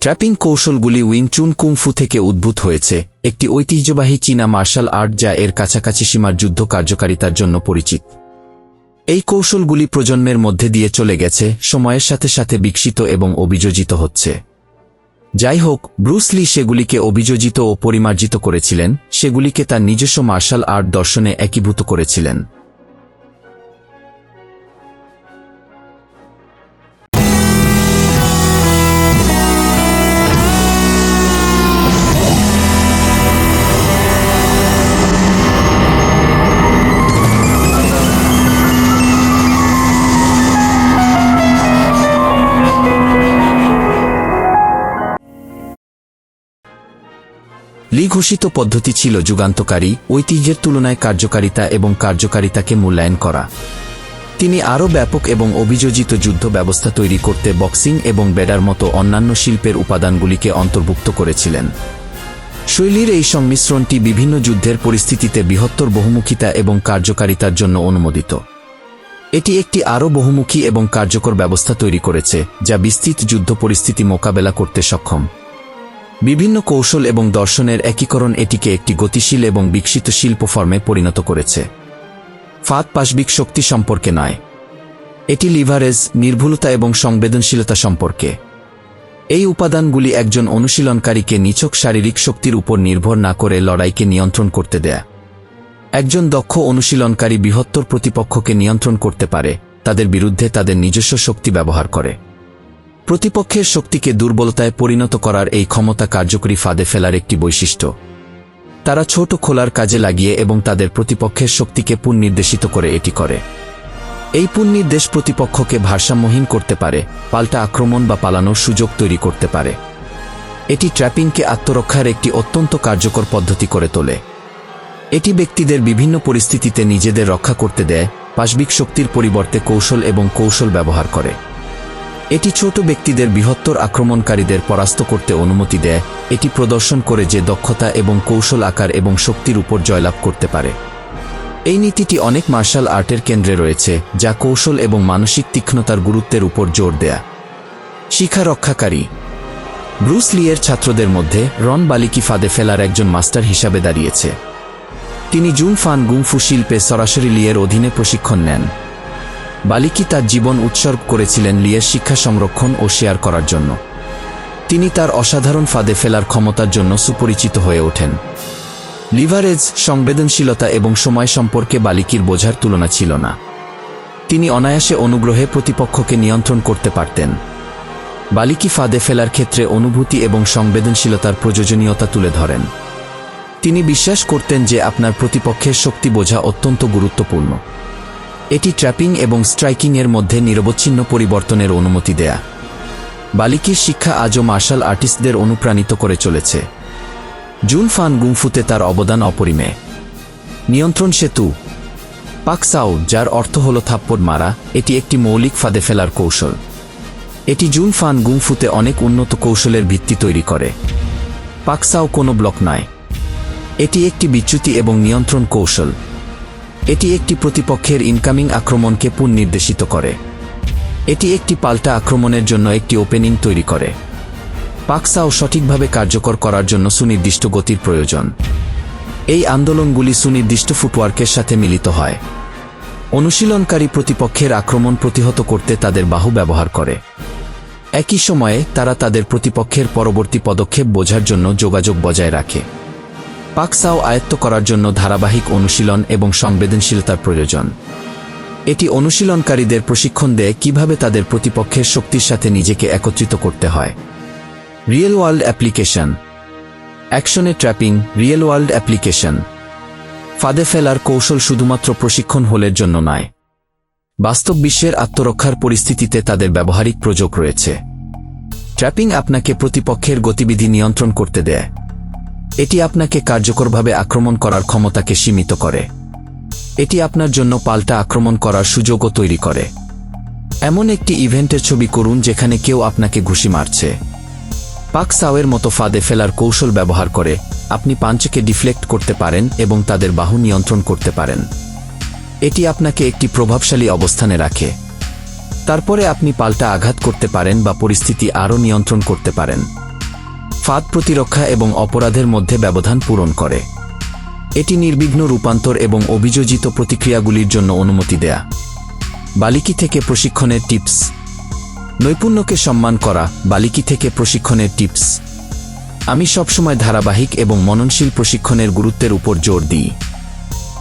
Trapping কৌশলগুলি উইংচুন kung fu থেকে উদ্ভূত হয়েছে, একটি ঐতিহ্যবাহী চীনা মার্শাল আর্ট যা এর কাছাকাছি সীমার যুদ্ধ কার্যকারিতার জন্য পরিচিত। এই কৌশলগুলি প্রজন্মের মধ্যে দিয়ে চলে গেছে, সময়ের সাথে সাথে বিকশিত এবং অভিযোজিত হচ্ছে। যাই হোক ব্রুসলি সেগুলিকে অভিযোজিত ও পরিমার্জিত করেছিলেন, সেগুলিকে তার নিজস্ব মার্শাল আর্ট দর্শনে একীভূত করেছিলেন। ঘোষিত পদ্ধতি ছিল যুগান্তকারী, ঐতিহ্যের তুলনায় কার্যকারিতা এবং কার্যকারিতাকে মূল্যায়ন করা। তিনি আরও ব্যাপক এবং অভিযোজিত যুদ্ধ ব্যবস্থা তৈরি করতে বক্সিং এবং বেডার মতো অন্যান্য শিল্পের উপাদানগুলিকে অন্তর্ভুক্ত করেছিলেন। শৈলীর এই সংমিশ্রণটি বিভিন্ন যুদ্ধের পরিস্থিতিতে বৃহত্তর বহুমুখিতা এবং কার্যকারিতার জন্য অনুমোদিত। এটি একটি আরও বহুমুখী এবং কার্যকর ব্যবস্থা তৈরি করেছে, যা বিস্তৃত যুদ্ধ পরিস্থিতি মোকাবেলা করতে সক্ষম। বিভিন্ন কৌশল এবং দর্শনের একীকরণ এটিকে একটি গতিশীল এবং বিকশিত শিল্প ফর্মে পরিণত করেছে। ফাঁদ পাশবিক শক্তি সম্পর্কে নয়। এটি লিভারেজ, নির্ভুলতা এবং সংবেদনশীলতা সম্পর্কে। এই উপাদানগুলি একজন অনুশীলনকারীকে নিছক শারীরিক শক্তির উপর নির্ভর না করে লড়াইকে নিয়ন্ত্রণ করতে দেয়। একজন দক্ষ অনুশীলনকারী বৃহত্তর প্রতিপক্ষকে নিয়ন্ত্রণ করতে পারে, তাদের বিরুদ্ধে তাদের নিজস্ব শক্তি ব্যবহার করে। প্রতিপক্ষের শক্তিকে দুর্বলতায় পরিণত করার এই ক্ষমতা কার্যকরী ফাঁদে ফেলার একটি বৈশিষ্ট্য। তারা ছোট খোলার কাজে লাগিয়ে এবং তাদের প্রতিপক্ষের শক্তিকে পুনর্নির্দেশিত করে এটি করে। এই পুনর্নির্দেশ প্রতিপক্ষকে ভারসাম্যহীন করতে পারে, পাল্টা আক্রমণ বা পালানোর সুযোগ তৈরি করতে পারে। এটি ট্র্যাপিংকে আত্মরক্ষার একটি অত্যন্ত কার্যকর পদ্ধতি করে তোলে। এটি ব্যক্তিদের বিভিন্ন পরিস্থিতিতে নিজেদের রক্ষা করতে দেয়, পাশবিক শক্তির পরিবর্তে কৌশল এবং কৌশল ব্যবহার করে। এটি ছোট ব্যক্তিদের বৃহত্তর আক্রমণকারীদের পরাস্ত করতে অনুমতি দেয়। এটি প্রদর্শন করে যে দক্ষতা এবং কৌশল আকার এবং শক্তির উপর জয়লাভ করতে পারে। এই নীতিটি অনেক মার্শাল আর্টের কেন্দ্রে রয়েছে, যা কৌশল এবং মানসিক তীক্ষ্ণতার গুরুত্বের উপর জোর দেয়া। শিখা রক্ষাকারী। ব্রুস লিয়ের ছাত্রদের মধ্যে রন বালিকি ফাঁদে ফেলার একজন মাস্টার হিসাবে দাঁড়িয়েছে। তিনি জুন ফান গুংফু শিল্পে সরাসরি লিয়ের অধীনে প্রশিক্ষণ নেন। বালিকি তার জীবন উৎসর্গ করেছিলেন লিয়ের শিক্ষা সংরক্ষণ ও শেয়ার করার জন্য। তিনি তার অসাধারণ ফাঁদে ফেলার ক্ষমতার জন্য সুপরিচিত হয়ে ওঠেন। লিভারেজ, সংবেদনশীলতা এবং সময় সম্পর্কে বালিকির বোঝার তুলনা ছিল না। তিনি অনায়াসে অনুগ্রহে প্রতিপক্ষকে নিয়ন্ত্রণ করতে পারতেন। বালিকি ফাঁদে ফেলার ক্ষেত্রে অনুভূতি এবং সংবেদনশীলতার প্রয়োজনীয়তা তুলে ধরেন। তিনি বিশ্বাস করতেন যে আপনার প্রতিপক্ষের শক্তি বোঝা অত্যন্ত গুরুত্বপূর্ণ। এটি ট্র্যাপিং এবং স্ট্রাইকিংয়ের মধ্যে নিরবচ্ছিন্ন পরিবর্তনের অনুমতি দেয়া। বালিকির শিক্ষা আজও মার্শাল আর্টিস্টদের অনুপ্রাণিত করে চলেছে। জুন ফান গুংফুতে তার অবদান অপরিমে। নিয়ন্ত্রণ সেতু। পাকসাও যার অর্থ হল থাপ্পড় মারা, এটি একটি মৌলিক ফাঁদে ফেলার কৌশল। এটি জুন ফান গুংফুতে অনেক উন্নত কৌশলের ভিত্তি তৈরি করে। পাকসাও কোনো ব্লক নয়। এটি একটি বিচ্যুতি এবং নিয়ন্ত্রণ কৌশল। এটি একটি প্রতিপক্ষের ইনকামিং আক্রমণকে পুনর্নির্দেশিত করে। এটি একটি পাল্টা আক্রমণের জন্য একটি ওপেনিং তৈরি করে। পাকসাও সঠিকভাবে কার্যকর করার জন্য সুনির্দিষ্ট গতির প্রয়োজন। এই আন্দোলনগুলি সুনির্দিষ্ট ফুটওয়ার্কের সাথে মিলিত হয়। অনুশীলনকারী প্রতিপক্ষের আক্রমণ প্রতিহত করতে তাদের বাহু ব্যবহার করে। একই সময়ে তারা তাদের প্রতিপক্ষের পরবর্তী পদক্ষেপ বোঝার জন্য যোগাযোগ বজায় রাখে। পাকসাও আয়ত্ত করার জন্য ধারাবাহিক অনুশীলন এবং সংবেদনশীলতার প্রয়োজন। এটি অনুশীলনকারীদের প্রশিক্ষণ দেয় কীভাবে তাদের প্রতিপক্ষের শক্তির সাথে নিজেকে একত্রিত করতে হয়। Real world application. অ্যাকশনে ট্র্যাপিং, রিয়েল ওয়ার্ল্ড অ্যাপ্লিকেশন। ফাঁদে ফেলার কৌশল শুধুমাত্র প্রশিক্ষণ হোলের জন্য নয়। বাস্তব বিশ্বের আত্মরক্ষার পরিস্থিতিতে তাদের ব্যবহারিক প্রযোগ রয়েছে। ট্র্যাপিং আপনাকে প্রতিপক্ষের গতিবিধি নিয়ন্ত্রণ করতে দেয়। এটি আপনাকে কার্যকরভাবে আক্রমণ করার ক্ষমতাকে সীমিত করে। এটি আপনার জন্য পাল্টা আক্রমণ করার সুযোগও তৈরি করে। এমন একটি ইভেন্টের ছবি করুন যেখানে কেউ আপনাকে ঘুষি মারছে। পাক সাওয়ের মতো ফাঁদে ফেলার কৌশল ব্যবহার করে আপনি পাঞ্চকে ডিফ্লেক্ট করতে পারেন এবং তাদের বাহু নিয়ন্ত্রণ করতে পারেন। এটি আপনাকে একটি প্রভাবশালী অবস্থানে রাখে। তারপরে আপনি পাল্টা আঘাত করতে পারেন বা পরিস্থিতি আরও নিয়ন্ত্রণ করতে পারেন। ফাঁদ প্রতিরক্ষা এবং অপরাধের মধ্যে ব্যবধান পূরণ করে। এটি নির্বিঘ্ন রূপান্তর এবং অভিযোজিত প্রতিক্রিয়াগুলির জন্য অনুমতি দেয়া। বালিকি থেকে প্রশিক্ষণের টিপস। নৈপুণ্যকে সম্মান করা, বালিকি থেকে প্রশিক্ষণের টিপস। আমি সবসময় ধারাবাহিক এবং মননশীল প্রশিক্ষণের গুরুত্বের উপর জোর দিই।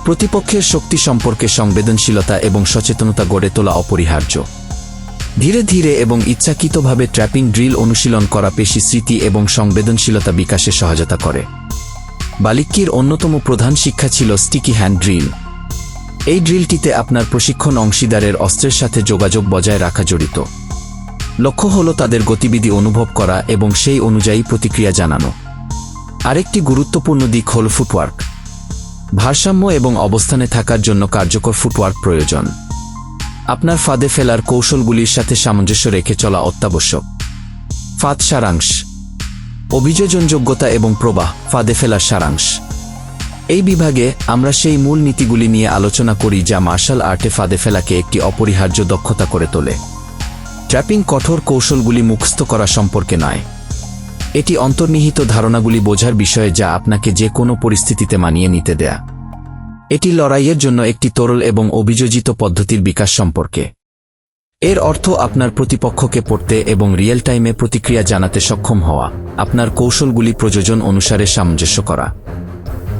প্রতিপক্ষের শক্তি সম্পর্কে সংবেদনশীলতা এবং সচেতনতা গড়ে তোলা অপরিহার্য। ধীরে ধীরে এবং ইচ্ছাকৃতভাবে ট্র্যাপিং ড্রিল অনুশীলন করা পেশি স্মৃতি এবং সংবেদনশীলতা বিকাশে সহায়তা করে। বালিক্কির অন্যতম প্রধান শিক্ষা ছিল স্টিকি হ্যান্ড ড্রিল। এই ড্রিলটিতে আপনার প্রশিক্ষণ অংশীদারের অস্ত্রের সাথে যোগাযোগ বজায় রাখা জড়িত। লক্ষ্য হল তাদের গতিবিধি অনুভব করা এবং সেই অনুযায়ী প্রতিক্রিয়া জানানো। আরেকটি গুরুত্বপূর্ণ দিক হল ফুটওয়ার্ক। ভারসাম্য এবং অবস্থানে থাকার জন্য কার্যকর ফুটওয়ার্ক প্রয়োজন। আপনার ফাঁদে ফেলার কৌশলগুলির সাথে সামঞ্জস্য রেখে চলা অত্যাবশ্যক। ফাঁদ সারাংশ। অভিযোজনযোগ্যতা এবং প্রবাহ, ফাঁদে ফেলার সারাংশ। এই বিভাগে আমরা সেই মূল নীতিগুলি নিয়ে আলোচনা করি যা মার্শাল আর্টে ফাঁদে ফেলাকে একটি অপরিহার্য দক্ষতা করে তোলে। ট্র্যাপিং কঠোর কৌশলগুলি মুখস্থ করা সম্পর্কে নয়। এটি অন্তর্নিহিত ধারণাগুলি বোঝার বিষয়ে যা আপনাকে যে কোনো পরিস্থিতিতে মানিয়ে নিতে দেয়া। এটি লড়াইয়ের জন্য একটি তরল এবং অভিযোজিত পদ্ধতির বিকাশ সম্পর্কে। এর অর্থ আপনার প্রতিপক্ষকে পড়তে এবং রিয়েল টাইমে প্রতিক্রিয়া জানাতে সক্ষম হওয়া, আপনার কৌশলগুলি প্রযোজন অনুসারে সামঞ্জস্য করা।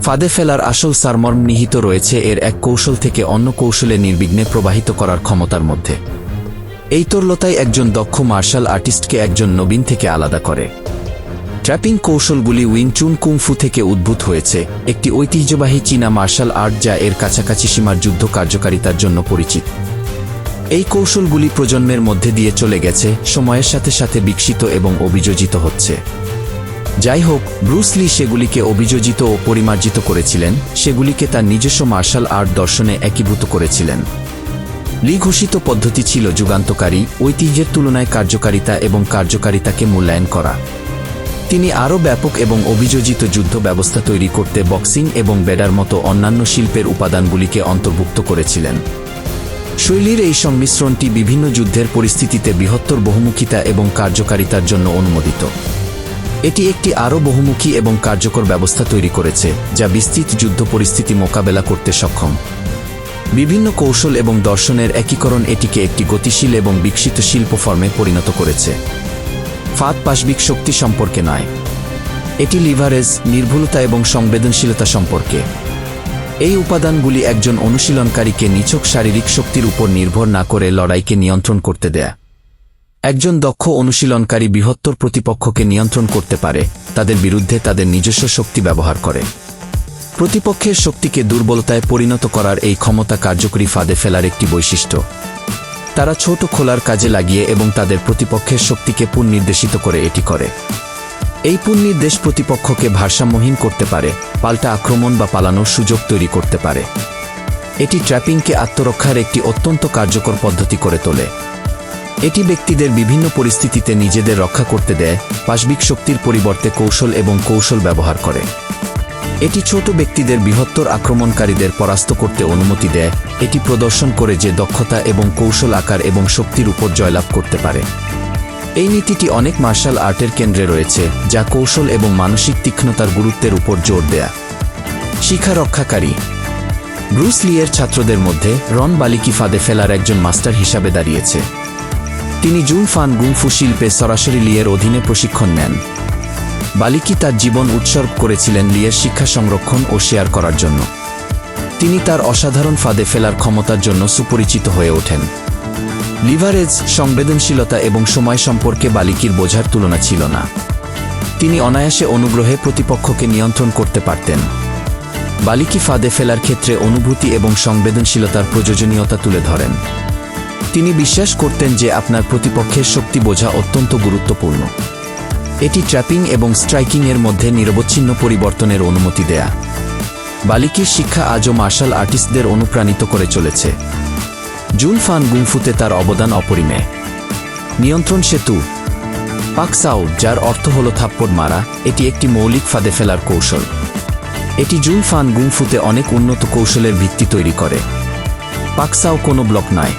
ফাঁদে ফেলার আসল সারমর্ম নিহিত রয়েছে এর এক কৌশল থেকে অন্য কৌশলে নির্বিঘ্নে প্রবাহিত করার ক্ষমতার মধ্যে। এই তরলতাই একজন দক্ষ মার্শাল আর্টিস্টকে একজন নবীন থেকে আলাদা করে। ট্র্যাপিং কৌশলগুলি উইংচুন কুংফু থেকে উদ্ভূত হয়েছে। একটি ঐতিহ্যবাহী চীনা মার্শাল আর্ট যা এর কাছাকাছি সীমার যুদ্ধ কার্যকারিতার জন্য পরিচিত। এই কৌশলগুলি প্রজন্মের মধ্যে দিয়ে চলে গেছে, সময়ের সাথে সাথে বিকশিত এবং অভিযোজিত হচ্ছে। যাই হোক ব্রুসলি সেগুলিকে অভিযোজিত ও পরিমার্জিত করেছিলেন, সেগুলিকে তার নিজস্ব মার্শাল আর্ট দর্শনে একীভূত করেছিলেন। লি ঘোষিত পদ্ধতি ছিল যুগান্তকারী, ঐতিহ্যের তুলনায় কার্যকারিতা এবং কার্যকারিতাকে মূল্যায়ন করা। তিনি আরও ব্যাপক এবং অভিযোজিত যুদ্ধ ব্যবস্থা তৈরি করতে বক্সিং এবং বেডার মতো অন্যান্য শিল্পের উপাদানগুলিকে অন্তর্ভুক্ত করেছিলেন। শৈলীর এই সংমিশ্রণটি বিভিন্ন যুদ্ধের পরিস্থিতিতে বৃহত্তর বহুমুখিতা এবং কার্যকারিতার জন্য অনুমোদিত। এটি একটি আরও বহুমুখী এবং কার্যকর ব্যবস্থা তৈরি করেছে, যা বিস্তৃত যুদ্ধ পরিস্থিতি মোকাবেলা করতে সক্ষম। বিভিন্ন কৌশল এবং দর্শনের একীকরণ এটিকে একটি গতিশীল এবং বিকশিত শিল্প ফর্মে পরিণত করেছে। ফাঁদ পাশবিক শক্তি সম্পর্কে নয়। এটি লিভারেজ, নির্ভুলতা এবং সংবেদনশীলতা সম্পর্কে। এই উপাদানগুলি একজন অনুশীলনকারীকে নিছক শারীরিক শক্তির উপর নির্ভর না করে লড়াইকে নিয়ন্ত্রণ করতে দেয়া। একজন দক্ষ অনুশীলনকারী বৃহত্তর প্রতিপক্ষকে নিয়ন্ত্রণ করতে পারে, তাদের বিরুদ্ধে তাদের নিজস্ব শক্তি ব্যবহার করে। প্রতিপক্ষের শক্তিকে দুর্বলতায় পরিণত করার এই ক্ষমতা কার্যকরী ফাঁদে ফেলার একটি বৈশিষ্ট্য। তারা ছোট খোলার কাজে লাগিয়ে এবং তাদের প্রতিপক্ষের শক্তিকে পুনর্নির্দেশিত করে এটি করে। এই পুনর্নির্দেশ প্রতিপক্ষকে ভারসাম্যহীন করতে পারে, পাল্টা আক্রমণ বা পালানোর সুযোগ তৈরি করতে পারে। এটি ট্র্যাপিংকে আত্মরক্ষার একটি অত্যন্ত কার্যকর পদ্ধতি করে তোলে। এটি ব্যক্তিদের বিভিন্ন পরিস্থিতিতে নিজেদের রক্ষা করতে দেয়, পাশবিক শক্তির পরিবর্তে কৌশল এবং কৌশল ব্যবহার করে। এটি ছোট ব্যক্তিদের বৃহত্তর আক্রমণকারীদের পরাস্ত করতে অনুমতি দেয়। এটি প্রদর্শন করে যে দক্ষতা এবং কৌশল আকার এবং শক্তির উপর জয়লাভ করতে পারে। এই নীতিটি অনেক মার্শাল আর্টের কেন্দ্রে রয়েছে, যা কৌশল এবং মানসিক তীক্ষ্ণতার গুরুত্বের উপর জোর দেয়া। শিখা রক্ষাকারী। ব্রুস লিয়ের ছাত্রদের মধ্যে রন বালিকি ফাঁদে ফেলার একজন মাস্টার হিসাবে দাঁড়িয়েছে। তিনি জুন ফান গুংফু শিল্পে সরাসরি লিয়ের অধীনে প্রশিক্ষণ নেন। বালিকি তার জীবন উৎসর্গ করেছিলেন লিয়ের শিক্ষা সংরক্ষণ ও শেয়ার করার জন্য। তিনি তার অসাধারণ ফাঁদে ফেলার ক্ষমতার জন্য সুপরিচিত হয়ে ওঠেন। লিভারেজ, সংবেদনশীলতা এবং সময় সম্পর্কে বালিকির বোঝার তুলনা ছিল না। তিনি অনায়াসে অনুগ্রহে প্রতিপক্ষকে নিয়ন্ত্রণ করতে পারতেন। বালিকি ফাঁদে ফেলার ক্ষেত্রে অনুভূতি এবং সংবেদনশীলতার প্রয়োজনীয়তা তুলে ধরেন। তিনি বিশ্বাস করতেন যে আপনার প্রতিপক্ষের শক্তি বোঝা অত্যন্ত গুরুত্বপূর্ণ। এটি ট্র্যাপিং এবং স্ট্রাইকিংয়ের মধ্যে নিরবচ্ছিন্ন পরিবর্তনের অনুমতি দেয়া। বালিকির শিক্ষা আজও মার্শাল আর্টিস্টদের অনুপ্রাণিত করে চলেছে। জুন ফান গুংফুতে তার অবদান অপরিমেয় নিয়ন্ত্রণ সেতু। পাকসাও যার অর্থ হল থাপ্পড় মারা, এটি একটি মৌলিক ফাঁদে ফেলার কৌশল। এটি জুন ফান গুংফুতে অনেক উন্নত কৌশলের ভিত্তি তৈরি করে। পাকসাও কোনো ব্লক নয়।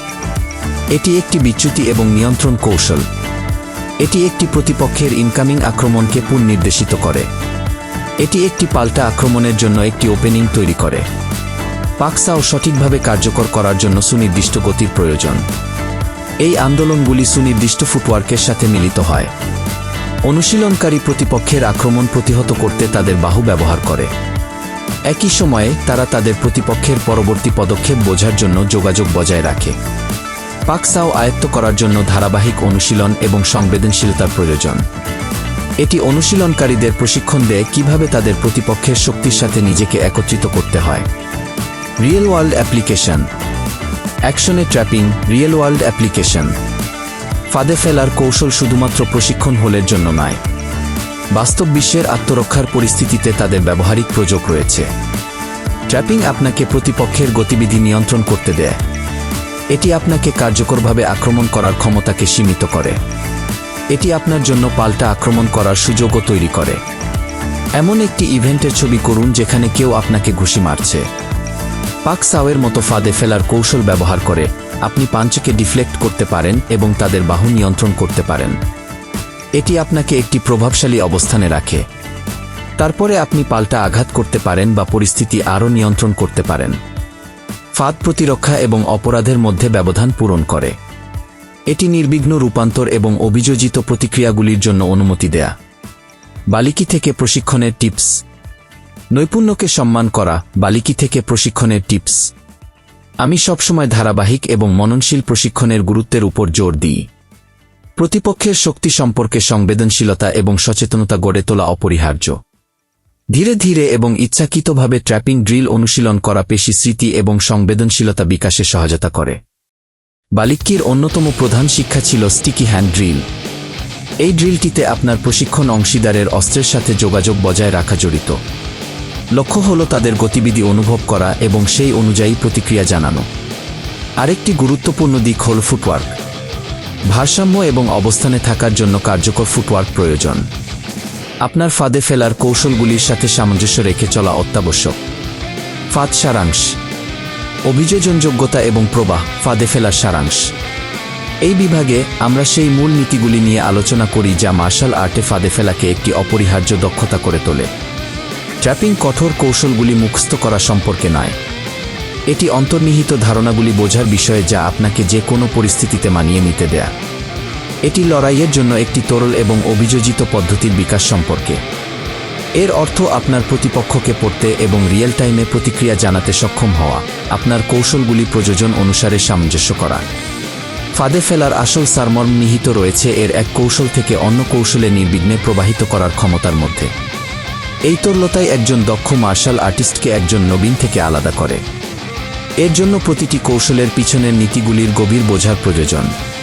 এটি একটি বিচ্যুতি এবং নিয়ন্ত্রণ কৌশল। এটি একটি প্রতিপক্ষের ইনকামিং আক্রমণকে পুনর্নির্দেশিত করে। এটি একটি পাল্টা আক্রমণের জন্য একটি ওপেনিং তৈরি করে। পাকসাও সঠিকভাবে কার্যকর করার জন্য সুনির্দিষ্ট গতির প্রয়োজন। এই আন্দোলনগুলি সুনির্দিষ্ট ফুটওয়ার্কের সাথে মিলিত হয়। অনুশীলনকারী প্রতিপক্ষের আক্রমণ প্রতিহত করতে তাদের বাহু ব্যবহার করে। একই সময়ে তারা তাদের প্রতিপক্ষের পরবর্তী পদক্ষেপ বোঝার জন্য যোগাযোগ বজায় রাখে। পাকসাও আয়ত্ত করার জন্য ধারাবাহিক অনুশীলন এবং সংবেদনশীলতার প্রয়োজন। এটি অনুশীলনকারীদের প্রশিক্ষণ দেয় কীভাবে তাদের প্রতিপক্ষের শক্তির সাথে নিজেকে একত্রিত করতে হয়। Real world application. অ্যাকশনে ট্র্যাপিং, রিয়েল ওয়ার্ল্ড অ্যাপ্লিকেশন। ফাঁদে ফেলার কৌশল শুধুমাত্র প্রশিক্ষণ হোলের জন্য নয়। বাস্তব বিশ্বের আত্মরক্ষার পরিস্থিতিতে তাদের ব্যবহারিক প্রযোগ রয়েছে। ট্র্যাপিং আপনাকে প্রতিপক্ষের গতিবিধি নিয়ন্ত্রণ করতে দেয়। এটি আপনাকে কার্যকরভাবে আক্রমণ করার ক্ষমতাকে সীমিত করে। এটি আপনার জন্য পাল্টা আক্রমণ করার সুযোগও তৈরি করে। এমন একটি ইভেন্টের ছবি করুন যেখানে কেউ আপনাকে ঘুষি মারছে। পাক সাওয়ের মতো ফাঁদে ফেলার কৌশল ব্যবহার করে আপনি পাঞ্চকে ডিফ্লেক্ট করতে পারেন এবং তাদের বাহু নিয়ন্ত্রণ করতে পারেন। এটি আপনাকে একটি প্রভাবশালী অবস্থানে রাখে। তারপরে আপনি পাল্টা আঘাত করতে পারেন বা পরিস্থিতি আরও নিয়ন্ত্রণ করতে পারেন। ফাঁদ প্রতিরক্ষা এবং অপরাধের মধ্যে ব্যবধান পূরণ করে। এটি নির্বিঘ্ন রূপান্তর এবং অভিযোজিত প্রতিক্রিয়াগুলির জন্য অনুমতি দেয়া। বালিকি থেকে প্রশিক্ষণের টিপস। নৈপুণ্যকে সম্মান করা বালিকি থেকে প্রশিক্ষণের টিপস। আমি সবসময় ধারাবাহিক এবং মননশীল প্রশিক্ষণের গুরুত্বের উপর জোর দিই। প্রতিপক্ষের শক্তি সম্পর্কে সংবেদনশীলতা এবং সচেতনতা গড়ে তোলা অপরিহার্য। ধীরে ধীরে এবং ইচ্ছাকৃতভাবে ট্র্যাপিং ড্রিল অনুশীলন করা পেশি স্মৃতি এবং সংবেদনশীলতা বিকাশে সহায়তা করে। বালিক্কির অন্যতম প্রধান শিক্ষা ছিল স্টিকি হ্যান্ড ড্রিল। এই ড্রিলটিতে আপনার প্রশিক্ষণ অংশীদারের অস্ত্রের সাথে যোগাযোগ বজায় রাখা জড়িত। লক্ষ্য হল তাদের গতিবিধি অনুভব করা এবং সেই অনুযায়ী প্রতিক্রিয়া জানানো। আরেকটি গুরুত্বপূর্ণ দিক হল ফুটওয়ার্ক। ভারসাম্য এবং অবস্থানে থাকার জন্য কার্যকর ফুটওয়ার্ক প্রয়োজন। আপনার ফাঁদে ফেলার কৌশলগুলির সাথে সামঞ্জস্য রেখে চলা অত্যাবশ্যক। ফাঁদ সারাংশ। অভিযোজনযোগ্যতা এবং প্রবাহ, ফাঁদে ফেলার সারাংশ। এই বিভাগে আমরা সেই মূল নীতিগুলি নিয়ে আলোচনা করি যা মার্শাল আর্টে ফাঁদে ফেলাকে একটি অপরিহার্য দক্ষতা করে তোলে। ট্র্যাপিং কঠোর কৌশলগুলি মুখস্থ করা সম্পর্কে নয়। এটি অন্তর্নিহিত ধারণাগুলি বোঝার বিষয়ে যা আপনাকে যে কোনো পরিস্থিতিতে মানিয়ে নিতে দেয়া। এটি লড়াইয়ের জন্য একটি তরল এবং অভিযোজিত পদ্ধতির বিকাশ সম্পর্কে। এর অর্থ আপনার প্রতিপক্ষকে পড়তে এবং রিয়েল টাইমে প্রতিক্রিয়া জানাতে সক্ষম হওয়া, আপনার কৌশলগুলি প্রযোজন অনুসারে সামঞ্জস্য করা। ফাঁদে ফেলার আসল সারমর্ম নিহিত রয়েছে এর এক কৌশল থেকে অন্য কৌশলে নির্বিঘ্নে প্রবাহিত করার ক্ষমতার মধ্যে। এই তরলতাই একজন দক্ষ মার্শাল আর্টিস্টকে একজন নবীন থেকে আলাদা করে। এর জন্য প্রতিটি কৌশলের পিছনের নীতিগুলির গভীর বোঝার প্রয়োজন।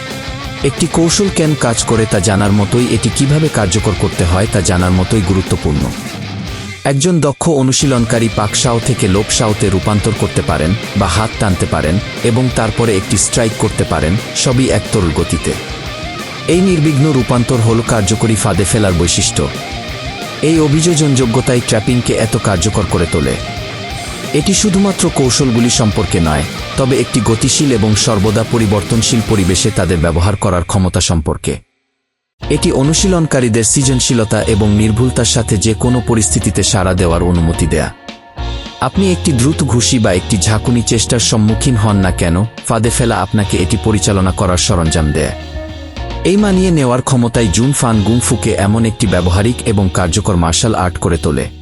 একটি কৌশল কেন কাজ করে তা জানার মতোই এটি কীভাবে কার্যকর করতে হয় তা জানার মতোই গুরুত্বপূর্ণ। একজন দক্ষ অনুশীলনকারী পাকসাও থেকে লোকসাওতে রূপান্তর করতে পারেন বা হাত টানতে পারেন এবং তারপরে একটি স্ট্রাইক করতে পারেন, সবই এক তরল গতিতে। এই নির্বিঘ্ন রূপান্তর হল কার্যকরী ফাঁদে ফেলার বৈশিষ্ট্য। এই অভিযোজনযোগ্যতাই ট্র্যাপিংকে এত কার্যকর করে তোলে। এটি শুধুমাত্র কৌশলগুলি সম্পর্কে নয় তবে একটি গতিশীল এবং সর্বদা পরিবর্তনশীল পরিবেশে তাদের ব্যবহার করার ক্ষমতা সম্পর্কে। এটি অনুশীলনকারীদের সৃজনশীলতা এবং নির্ভুলতার সাথে যে কোনো পরিস্থিতিতে সাড়া দেওয়ার অনুমতি দেয়া। আপনি একটি দ্রুত ঘুষি বা একটি ঝাঁকুনি চেষ্টার সম্মুখীন হন না কেন, ফাঁদে ফেলা আপনাকে এটি পরিচালনা করার সরঞ্জাম দেয়। এই মানিয়ে নেওয়ার ক্ষমতায় জুন ফান গুংফুকে এমন একটি ব্যবহারিক এবং কার্যকর মার্শাল আর্ট করে তোলে।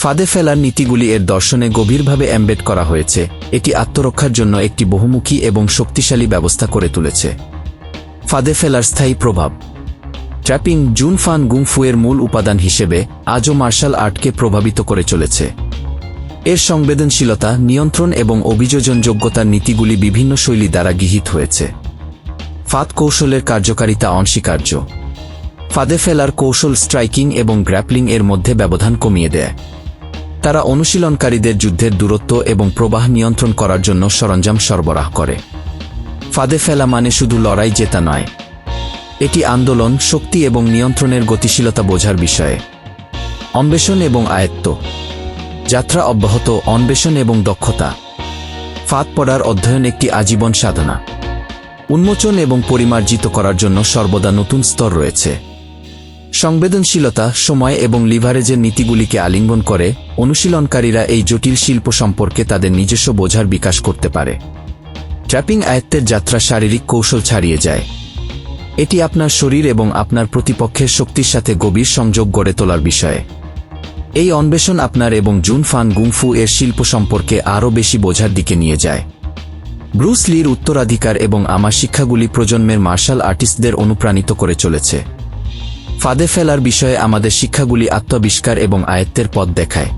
ফাঁদে ফেলার নীতিগুলি এর দর্শনে গভীরভাবে এমবেড করা হয়েছে। এটি আত্মরক্ষার জন্য একটি বহুমুখী এবং শক্তিশালী ব্যবস্থা করে তুলেছে। ফাঁদে ফেলার স্থায়ী প্রভাব। ট্র্যাপিং জুন ফান গুংফুয়ের মূল উপাদান হিসেবে আজও মার্শাল আর্টকে প্রভাবিত করে চলেছে। এর সংবেদনশীলতা, নিয়ন্ত্রণ এবং অভিযোজনযোগ্যতার নীতিগুলি বিভিন্ন শৈলী দ্বারা গৃহীত হয়েছে। ফাঁদ কৌশলের কার্যকারিতা অনস্বীকার্য। ফাঁদে ফেলার কৌশল স্ট্রাইকিং এবং গ্র্যাপলিং এর মধ্যে ব্যবধান কমিয়ে দেয়। তারা অনুশীলনকারীদের যুদ্ধের দূরত্ব এবং প্রবাহ নিয়ন্ত্রণ করার জন্য সরঞ্জাম সরবরাহ করে। ফাঁদে ফেলা মানে শুধু লড়াই জেতা নয়। এটি আন্দোলন, শক্তি এবং নিয়ন্ত্রণের গতিশীলতা বোঝার বিষয়ে। অন্বেষণ এবং আয়ত্ত। যাত্রা অব্যাহত, অন্বেষণ এবং দক্ষতা। ফাঁদ পড়ার অধ্যয়ন একটি আজীবন সাধনা। উন্মোচন এবং পরিমার্জিত করার জন্য সর্বদা নতুন স্তর রয়েছে। সংবেদনশীলতা, সময় এবং লিভারেজের নীতিগুলিকে আলিঙ্গন করে, অনুশীলনকারীরা এই জটিল শিল্প সম্পর্কে তাদের নিজস্ব বোঝার বিকাশ করতে পারে। ট্র্যাপিং আয়ত্তের যাত্রা শারীরিক কৌশল ছাড়িয়ে যায়। এটি আপনার শরীর এবং আপনার প্রতিপক্ষের শক্তির সাথে গভীর সংযোগ গড়ে তোলার বিষয়ে। এই অন্বেষণ আপনার এবং জুন ফান গুংফু এর শিল্প সম্পর্কে আরও বেশি বোঝার দিকে নিয়ে যায়। ব্রুস লির উত্তরাধিকার এবং আমার শিক্ষাগুলি প্রজন্মের মার্শাল আর্টিস্টদের অনুপ্রাণিত করে চলেছে। ফাঁদে ফেলার বিষয়ে আমাদের শিক্ষাগুলি আত্মবিষ্কার এবং আয়ত্তের পথ দেখায়।